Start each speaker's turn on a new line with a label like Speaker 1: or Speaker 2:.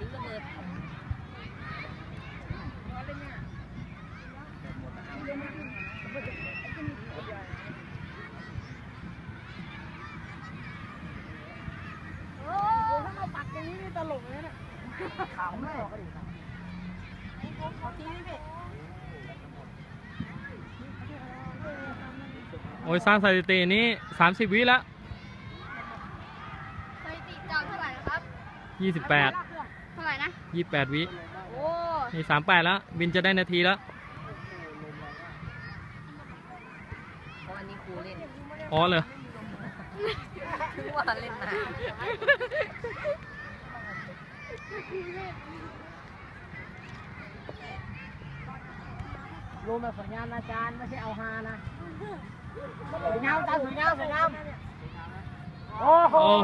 Speaker 1: ถือระเบิด
Speaker 2: ตลกเลยเนี่ยขำเลย
Speaker 3: โอ้ยสร้างสถิตินี้ 30 วิแล้ว
Speaker 4: สถิติจากเท่าไหร่ครับ
Speaker 3: 28 เท
Speaker 4: ่าไหร่นะ
Speaker 3: ยี่แปดวิโอ้นี่สามแปดแล้ว บินจะได้นาทีแล้ว
Speaker 1: เพราะอันนี้ครูเล่น
Speaker 3: อ๋อเลย
Speaker 1: คือว่าเล่นนะ
Speaker 2: รู้มาสวยงามนะอาจารย์ไม่ใช่เอาฮานะสวยงามอาจารย์สวยงามสวยงามโอ้
Speaker 3: โห โอ้